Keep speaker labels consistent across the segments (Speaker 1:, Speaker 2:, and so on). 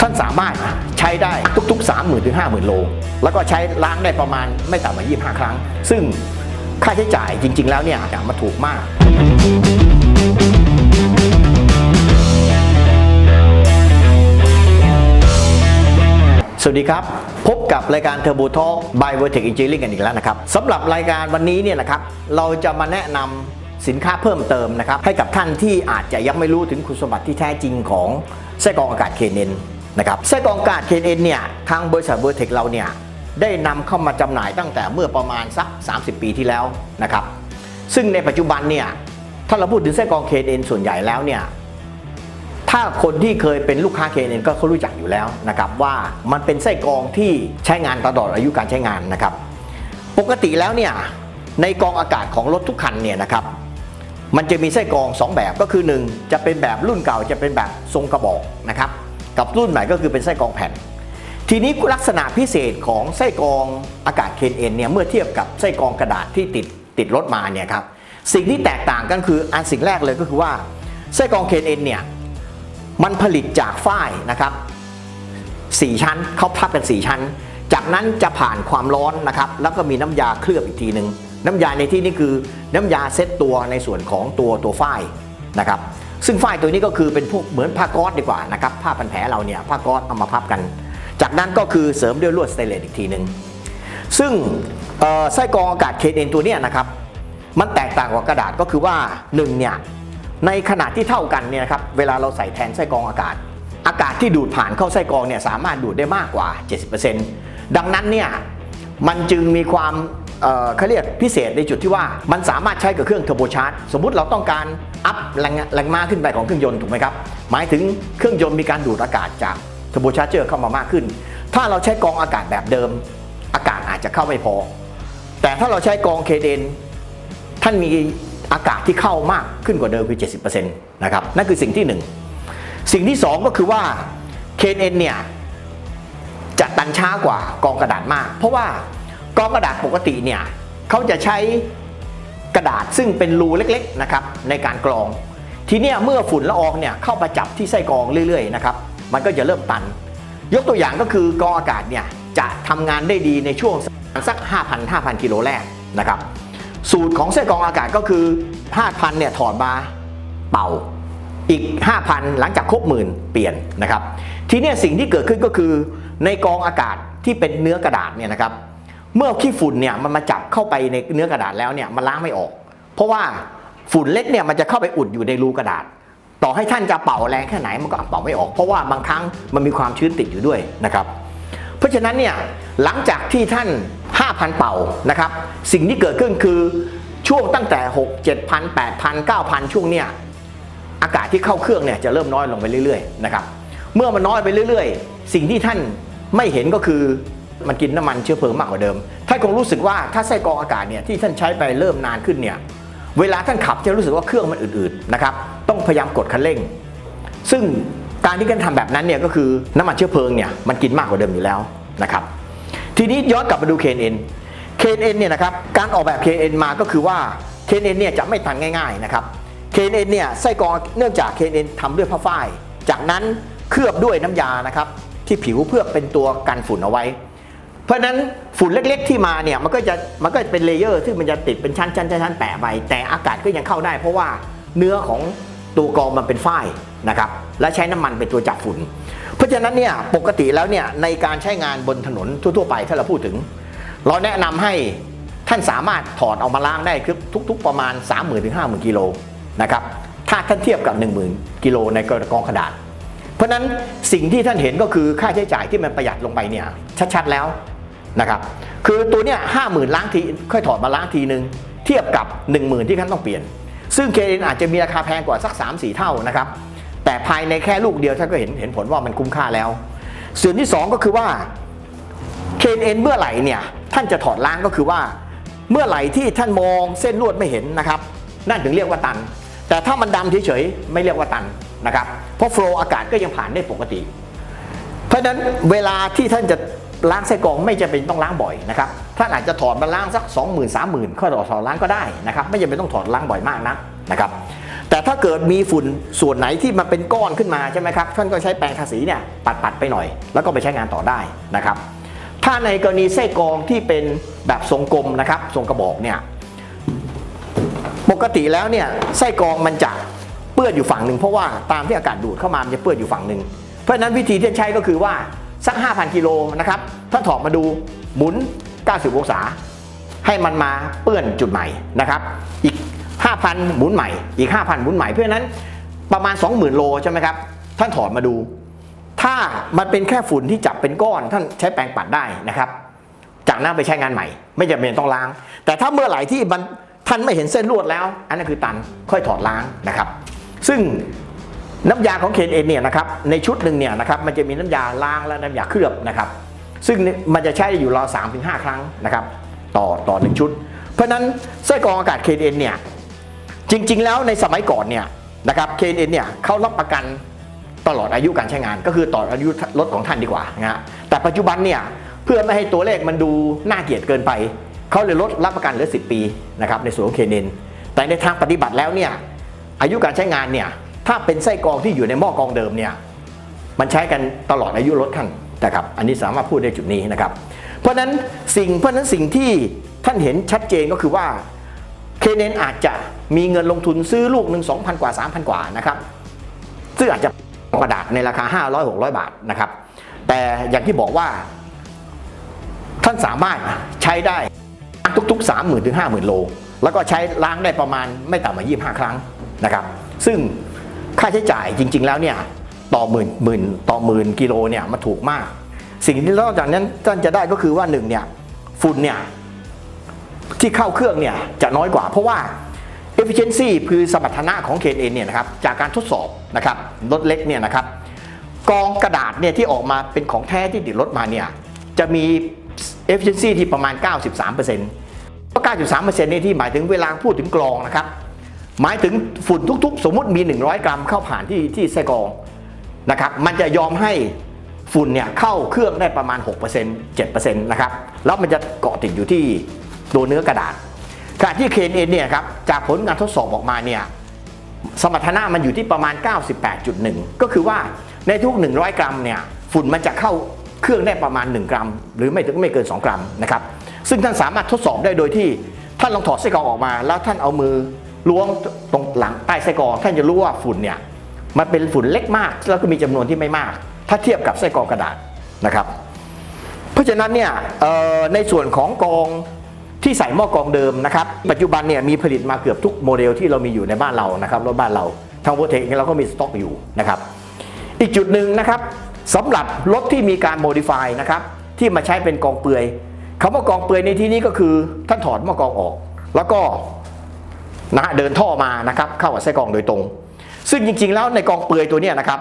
Speaker 1: ท่านสามารถใช้ได้ทุก ๆ 3 0,000ถึง50,000โล แล้วก็ใช้ล้างได้ประมาณไม่ต่ำกว่า25 ครั้ง ซึ่งค่าใช้จ่ายจริง ๆ แล้วเนี่ยมันถูกมากสวัสดีครับ พบกับรายการ Turbo Talk by Vertex Engineering กันอีกแล้วนะครับสำหรับรายการวันนี้เนี่ยนะครับเราจะมาแนะนำสินค้าเพิ่มเติมนะครับให้กับท่านที่อาจจะยังไม่รู้ถึงคุณสมบัติที่แท้จริงของไส้กรองอากาศ KNN น นะครับไส้กรองอากาศ KNN เนี่ยทางบริษัท Vertex เราเนี่ยได้นำเข้ามาจำหน่ายตั้งแต่เมื่อประมาณสัก 30 ปีที่แล้วนะครับซึ่งในปัจจุบันเนี่ยถ้าเราพูดถึงไส้กรอง KNN ส่วนใหญ่แล้วเนี่ยถ้าคนที่เคยเป็นลูกค้า KNN ก็เขารู้จักอยู่แล้วนะครับว่ามันเป็นไส้กรองที่ใช้งานตลอดอายุการใช้งานนะครับปกติแล้วเนี่ยในกองอากาศของรถทุกคันเนี่ยนะครับมันจะมีไส้กรอง 2 แบบก็คือ 1 จะเป็นแบบรุ่นเก่าจะเป็นแบบทรงกระบอกนะครับ กับรุ่นใหม่ก็คือเป็นไส้กรองแผ่น ทีนี้ลักษณะพิเศษของไส้กรองอากาศ KNN เอ็นเนี่ยเมื่อเทียบกับไส้กรองกระดาษที่ติดติดรถมาเนี่ยครับสิ่งที่แตกต่างกันคืออันสิ่งแรกเลยก็คือว่าไส้กรอง KNN เอ็นเนี่ยมันผลิตจากฝ้ายนะครับ4ชั้นเขาพับเป็น 4 ชั้น จากนั้นจะผ่านความร้อนนะครับแล้วก็มีน้ำยาเคลือบอีกทีหนึ่งน้ำยาในที่นี้คือน้ำยาเซตตัวในส่วนของตัวตัวฝ้ายนะครับ ซึ่งฝ้ายตัวนี้ก็คือเป็นพวกเหมือนผ้าก๊อซดีกว่านะครับผ้าพันแผลเราเนี่ยผ้าก๊อซเอามาพับกัน จากนั้นก็คือเสริมด้วยลวดสเตนเลสอีกทีหนึ่งซึ่งไส้กรองอากาศ KN ตัวเนี้ยนะครับมันแตกต่างกว่ากระดาษก็คือว่าหนึ่งเนี่ยในขนาดที่เท่ากันเนี่ยครับเวลาเราใส่แทนไส้กรองอากาศ อากาศที่ดูดผ่านเข้าไส้กรองเนี่ยสามารถดูดได้มากกว่า 70%ดังนั้นเนี่ยมันจึงมีความ เขาเรียกพิเศษในจุดที่ว่ามันสามารถใช้กับเครื่องเทอร์โบชาร์จสมมุติเราต้องการอัพแรงแรงม้าขึ้นไปของเครื่องยนต์ถูกไหมครับ หมายถึงเครื่องยนต์มีการดูดอากาศจากเทอร์โบชาร์เจอร์เข้ามามากขึ้น ถ้าเราใช้กองอากาศแบบเดิม อากาศอาจจะเข้าไม่พอ แต่ถ้าเราใช้กองเคเดนท่านมีอากาศที่เข้ามากขึ้นกว่าเดิมคือ 70%นะครับนั่นคือสิ่งที่ 1 สิ่งที่ 2 ก็คือว่า KN เนี่ยจะตันช้ากว่ากองกระดาษมาก เพราะว่า กองกระดาษปกติเนี่ยเขาจะใช้กระดาษซึ่งเป็นรูเล็กๆนะครับในการกรอง ทีเนี้ยเมื่อฝุ่นละอองเนี่ยเข้ามาจับที่ไส้กรองเรื่อยๆนะครับมันก็จะเริ่มตัน ยกตัวอย่างก็คือกองอากาศเนี่ยจะทำงานได้ดีในช่วงสัก 5,000 5,000 กิโลแรกนะครับสูตรของไส้กรองอากาศก็คือ 5,000เนี่ยถอดมาเป่าอีก 5,000 หลังจากครบหมื่นเปลี่ยนนะครับ ทีนี้สิ่งที่เกิดขึ้นก็คือในกองอากาศที่เป็นเนื้อกระดาษเนี่ยนะครับ เมื่อขี้ฝุ่นเนี่ยมันมาจับเข้าไปในเนื้อกระดาษแล้วเนี่ยมันล้างไม่ออก เพราะว่าฝุ่นเล็กเนี่ยมันจะเข้าไปอุดอยู่ในรูกระดาษ ต่อให้ท่านจะเป่าแรงแค่ไหนมันก็เป่าไม่ออก เพราะว่าบางครั้งมันมีความชื้นติดอยู่ด้วยนะครับ เพราะฉะนั้นเนี่ยหลังจากที่ท่าน 5,000 เป่านะครับ สิ่งที่เกิดขึ้นคือช่วงตั้งแต่ 6 7,000 8,000 9,000 ช่วงเนี่ยอากาศที่เข้าเครื่องเนี่ยจะเริ่มน้อยลงไปเรื่อยๆนะครับเมื่อมันน้อยไปเรื่อย ๆ สิ่งที่ท่านไม่เห็นก็คือ มันกินน้ำมันเชื้อเพลิงมากกว่าเดิม ท่านคงรู้สึกว่าถ้าไส้กรองอากาศเนี่ยที่ท่านใช้ไปเริ่มนานขึ้นเนี่ยเวลาท่านขับจะรู้สึกว่าเครื่องมันอืดๆนะครับต้องพยายามกดคันเร่ง ซึ่งการที่กันทำแบบนั้นเนี่ยก็คือน้ำมันเชื้อเพลิงเนี่ยมันกินมากกว่าเดิมอยู่แล้วนะครับทีนี้ย้อนกลับมาดู KNN KNN เนี่ยนะครับการออกแบบ KNN มาก็คือว่า KNN เนี่ยจะไม่ตันง่ายๆนะครับ KNN เนี่ยไส้กรองเนื่องจาก KNN ทำด้วยผ้าฝ้าย จากนั้นเคลือบด้วยน้ำยานะครับที่ผิวเพื่อเป็นตัวกันฝุ่นเอาไว้ เพราะฉะนั้นฝุ่นเล็กๆที่มาเนี่ยมันก็จะมันก็เป็นเลเยอร์ที่มันจะติดเป็นชั้นชั้นชั้นชั้นแปะไปแต่อากาศก็ยังเข้าได้ เพราะว่าเนื้อของตัวกรองมันเป็นฝ้ายนะครับและใช้น้ำมันเป็นตัวจับฝุ่น เพราะฉะนั้นเนี่ยปกติแล้วเนี่ยในการใช้งานบนถนนทั่วๆไปถ้าเราพูดถึง เราแนะนำให้ท่านสามารถถอดเอามาล้างได้คือทุก ๆ ประมาณ 3 0 0 0 0ถึง50,000กิโลนะครับถ้าท่านเทียบกับ 10,000กิโลในกองกระดาษ เพราะนั้นสิ่งที่ท่านเห็นก็คือค่าใช้จ่ายที่มันประหยัดลงไปเนี่ยชัดๆแล้ว นะครับคือตัวเนี้ยห้าหมื่นล้างทีค่อยถอดมาล้างทีนึง เทียบกับ 1 0,000 ที่ท่านต้องเปลี่ยน ซึ่งเคเนอาจจะมีราคาแพงกว่าสัก 3-4 เท่านะครับแต่ภายในแค่ลูกเดียวท่านก็เห็นเห็นผลว่ามันคุ้มค่าแล้ว ส่วนที่ 2 ก็คือว่าเคนเอ็นเมื่อไหร่เนี่ยท่านจะถอดล้างก็คือว่า เมื่อไหร่ที่ท่านมองเส้นลวดไม่เห็นนะครับนั่นถึงเรียกว่าตัน แต่ถ้ามันดำเฉยๆไม่เรียกว่าตันนะครับเพราะโฟล์อากาศก็ยังผ่านได้ปกติ เพราะฉะนั้นเวลาที่ท่านจะ ล้างไส้กรองไม่จำเป็นต้องล้างบ่อยนะครับท่านอาจจะถอดมาล้างสัก 2 0 0 0 0 3 0,000ค่อยถอดถอดล้างก็ได้นะครับไม่จำเป็นต้องถอดล้างบ่อยมากนักนะครับแต่ถ้าเกิดมีฝุ่นส่วนไหนที่มันเป็นก้อนขึ้นมาใช่ไหมครับท่านก็ใช้แปรงทาสีเนี่ยปัดๆไปหน่อย แล้วก็ไปใช้งานต่อได้นะครับถ้าในกรณีไส้กรองที่เป็นแบบทรงกลมนะครับทรงกระบอกเนี่ยปกติแล้วเนี่ยไส้กรองมันจะเปื้อนอยู่ฝั่งหนึ่งเพราะว่าตามที่อากาศดูดเข้ามามันจะเปื้อนอยู่ฝั่งหนึ่งเพราะฉะนั้นวิธีที่ใช้ก็คือว่า สัก 5,000 กิโลนะครับถ้านถอดมาดูหมุน 90 องศา ให้มันมาเปื้อนจุดใหม่นะครับ อีก 5,000 หมุนใหม่ อีก 5,000 หมุนใหม่ เพราะฉะนั้นประมาณ 20,000 โลใช่ไหมครับ ท่านถอดมาดู ถ้ามันเป็นแค่ฝุ่นที่จับเป็นก้อน ท่านใช้แปรงปัดได้นะครับ จากนั้นไปใช้งานใหม่ ไม่จำเป็นต้องล้าง แต่ถ้าเมื่อไหร่ที่มันท่านไม่เห็นเส้นลวดแล้ว อันนั้นคือตันค่อยถอดล้างนะครับ ซึ่ง น้ำยาของเคนเอ็นเนี่ยนะครับในชุดหนึ่งเนี่ยนะครับมันจะมีน้ำยาล้างและน้ำยาเคลือบนะครับซึ่งมันจะใช้อยู่ราวสามถึงห้าครั้งนะครับต่อต่อหนึ่งชุด เพราะฉะนั้นไส้กรองอากาศเคนเอ็นเนี่ยจริง ๆ แล้วในสมัยก่อนเนี่ยนะครับ KNN เนี่ยเขารับประกันตลอดอายุการใช้งาน ก็คือต่ออายุรถของท่านดีกว่านะฮะแต่ปัจจุบันเนี่ยเพื่อไม่ให้ตัวเลขมันดูน่าเกลียดเกินไปเขาเลยลดรับประกันเหลือ 10 ปีนะครับในส่วนของ KNN แต่ในทางปฏิบัติแล้วเนี่ยอายุการใช้งานเนี่ย ถ้าเป็นไส้กรองที่อยู่ในหม้อกรองเดิมเนี่ยมันใช้กันตลอดอายุรถท่านนะครับ อันนี้สามารถพูดได้จุดนี้นะครับ เพราะนั้นสิ่งเพราะฉะนั้นสิ่งที่ท่านเห็นชัดเจนก็คือว่าเคเนนอาจจะมีเงินลงทุนซื้อลูกหนึ่ง2,000กว่า3,000กว่านะครับซึ่งอาจจะกระดาษในราคา 500 600 บาทนะครับ แต่อย่างที่บอกว่า ท่านสามารถใช้ได้ทุกๆ 30,000ถึง50,000 โล แล้วก็ใช้ล้างได้ประมาณไม่ต่ำกว่า25 ครั้งนะครับ ซึ่ง ค่าใช้จ่ายจริง ๆ แล้วเนี่ยต่อหมื่นหมื่นต่อหมื่นกิโลเนี่ยมันถูกมาก สิ่งที่นอกจากนั้นท่านจะได้ก็คือว่าหนึ่งเนี่ยฝุ่นเนี่ยที่เข้าเครื่องเนี่ยจะน้อยกว่า เพราะว่า efficiency คือสมรรถนะของ KN เนี่ยนะครับจากการทดสอบนะครับรถเล็กเนี่ยนะครับกองกระดาษเนี่ยที่ออกมาเป็นของแท้ที่ติดรถมาเนี่ยจะมี efficiency ที่ประมาณ 93%เพราะ93%เนี่ยที่หมายถึงเวลาพูดถึงกรองนะครับ หมายถึงฝุ่นทุกๆ สมมุติมี 100 กรัมเข้าผ่านที่ที่ไส้กรองนะครับมันจะยอมให้ฝุ่นเนี่ยเข้าเครื่องได้ประมาณ 6% 7%นะครับแล้วมันจะเกาะติดอยู่ที่ตัวเนื้อกระดาษขณะที่เคนเอ็นเนี่ยครับจากผลการทดสอบออกมาเนี่ยสมรรถนะมันอยู่ที่ประมาณ 98.1 ก็คือว่าในทุก 100 กรัมเนี่ยฝุ่นมันจะเข้าเครื่องได้ประมาณ 1 กรัม หรือไม่ถึงไม่เกิน 2 กรัมนะครับซึ่งท่านสามารถทดสอบได้โดยที่ท่านลองถอดไส้กรองออกมา แล้วท่านเอามือ ล้วงตรงหลังใต้ไส้กรองท่านจะรู้ว่าฝุ่นเนี่ยมันเป็นฝุ่นเล็กมากแล้วก็มีจำนวนที่ไม่มาก ถ้าเทียบกับไส้กรองกระดาษนะครับ เพราะฉะนั้นเนี่ยในส่วนของกองที่ใส่หม้อกรองเดิมนะครับ ปัจจุบันเนี่ยมีผลิตมาเกือบทุกโมเดลที่เรามีอยู่ในบ้านเรานะครับรถบ้านเราทางโวเทคเราก็มีสต็อกอยู่นะครับ อีกจุดหนึ่งนะครับสำหรับรถที่มีการโมดิฟายนะครับที่มาใช้เป็นกองเปลือยคำว่ากองเปลือยในที่นี้ก็คือท่านถอดหม้อกรองออก แล้วก็ นะเดินท่อมานะครับเข้ากับไส้กรองโดยตรง ซึ่งจริงๆแล้วในกองเปลือยตัวนี้นะครับ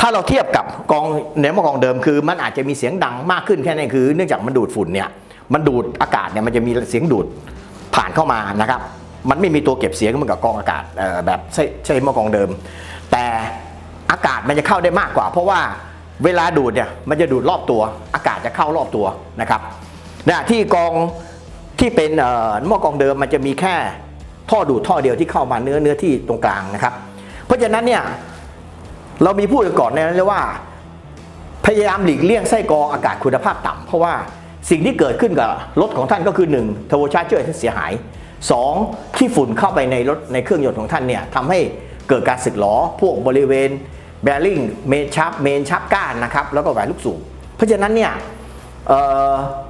Speaker 1: ถ้าเราเทียบกับกองเนื้อมากองเดิมคือ มันอาจจะมีเสียงดังมากขึ้นแค่นั้นคือ เนื่องจากมันดูดฝุ่นเนี่ยมันดูดอากาศเนี่ยมันจะมีเสียงดูดผ่านเข้ามานะครับ มันไม่มีตัวเก็บเสียงเหมือนกับกองอากาศแบบใช่ใช่มากองเดิม แต่อากาศมันจะเข้าได้มากกว่า เพราะว่าเวลาดูดเนี่ยมันจะดูดรอบตัว อากาศจะเข้ารอบตัวนะครับนะที่กองที่เป็นเอ่อหม้อกองเดิมมันจะมีแค่ ท่อดูดท่อเดียวที่เข้ามาเนื้อเนื้อที่ตรงกลางนะครับ เพราะฉะนั้นเนี่ยเรามีพูดก่อนในนั้นเลยว่า พยายามหลีกเลี่ยงไส้กรองอากาศคุณภาพต่ำเพราะว่าสิ่งที่เกิดขึ้นกับรถของท่านก็คือ1 t u r b o charger ที่เสียหาย 2. ขี้ฝุ่นเข้าไปในรถในเครื่องยนต์ของท่านเนี่ยทำให้เกิดการสึกหรอพวกบริเวณแบริ่งเมนชับเมนชับก้านนะครับแล้วก็แหวนลูกสูบเพราะฉะนั้นเนี่ย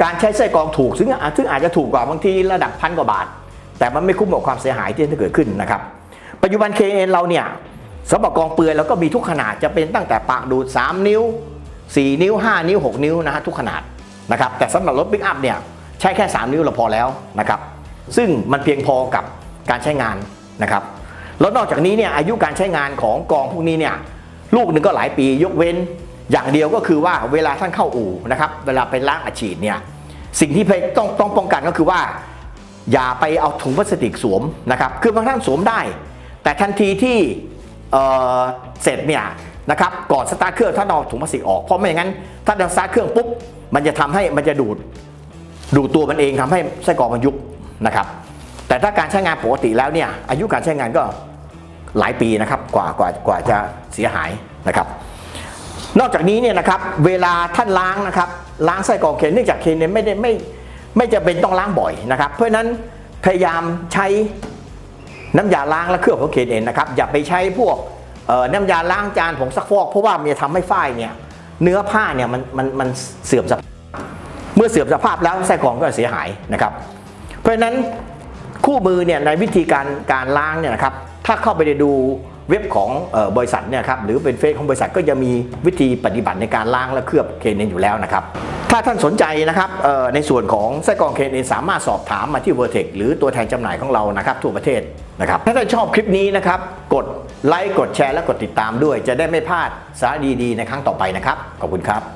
Speaker 1: การใช้ไส้กรองถูกซึ่งซึ่งอาจจะถูกกว่าบางทีระดับพันกว่าบาท แต่มันไม่คุ้มกับความเสียหายที่จะเกิดขึ้นนะครับ ปัจจุบัน KN เราเนี่ยสำหรับกองเปลือยเราก็มีทุกขนาดจะเป็นตั้งแต่ปากดูด 3 นิ้ว 4 นิ้ว 5 นิ้ว 6 นิ้วนะฮะทุกขนาดนะครับแต่สำหรับรถปิกอัพเนี่ยใช้แค่ 3 นิ้วเราพอแล้วนะครับซึ่งมันเพียงพอกับการใช้งานนะครับแล้วนอกจากนี้เนี่ยอายุการใช้งานของกองพวกนี้เนี่ยลูกหนึ่งก็หลายปียกเว้น อย่างเดียวก็คือว่าเวลาท่านเข้าอู่นะครับเวลาไปล้างอัดฉีดเนี่ยสิ่งที่ต้องต้องป้องกันก็คือว่า อย่าไปเอาถุงพลาสติกสวมนะครับ คือบางท่านสวมได้ แต่ทันทีที่เเสร็จเนี่ยนะครับ ก่อนสตาร์ทเครื่องท่านเอาถุงพลาสติกออก เพราะไม่อย่างนั้นถ้าเราสตาร์ทเครื่องปุ๊บ มันจะทำให้มันจะดูด ดูดตัวมันเองทำให้ไส้กรอกมันยุบนะครับ แต่ถ้าการใช้งานปกติแล้วเนี่ยอายุการใช้งานก็หลายปีนะครับกว่ากว่ากว่าจะเสียหายนะครับ นอกจากนี้เนี่ยนะครับเวลาท่านล้างนะครับล้างไส้กรอกเคนเนื่องจากเคนเนี่ยไม่ได้ไม่ไม่จะเป็นต้องล้างบ่อยนะครับ เพราะนั้นพยายามใช้น้ำยาล้างและเคลือบของเคนเองนะครับอย่าไปใช้พวกน้ำยาล้างจานผงซักฟอกเพราะว่ามันจะทำให้ฝ้ายเนี่ยเนื้อผ้าเนี่ยมันมันมันเสื่อมสภาพเมื่อเสื่อมสภาพแล้วไส้กรอกก็เสียหายนะครับ เพราะฉะนั้นคู่มือเนี่ยในวิธีการการล้างเนี่ยนะครับถ้าเข้าไปดู เว็บของออบริษัทเนี่ยครับหรือเป็นเฟซของบริษัทก็จะมีวิธีปฏิบัติในการล้างและเคลือบเคนเอนอยู่แล้วนะครับถ้าท่านสนใจนะครับในส่วนของไส้กรองเคนเอนสามารถสอบถามมาที่เวอร์เทคหรือตัวแทนจำหน่ายของเรานะครับทั่วประเทศนะครับถ้าท่านชอบคลิปนี้นะครับกดไลค์กดแชร์และกดติดตามด้วย จะได้ไม่พลาดสาระดีๆในครั้งต่อไปนะครับขอบคุณครับ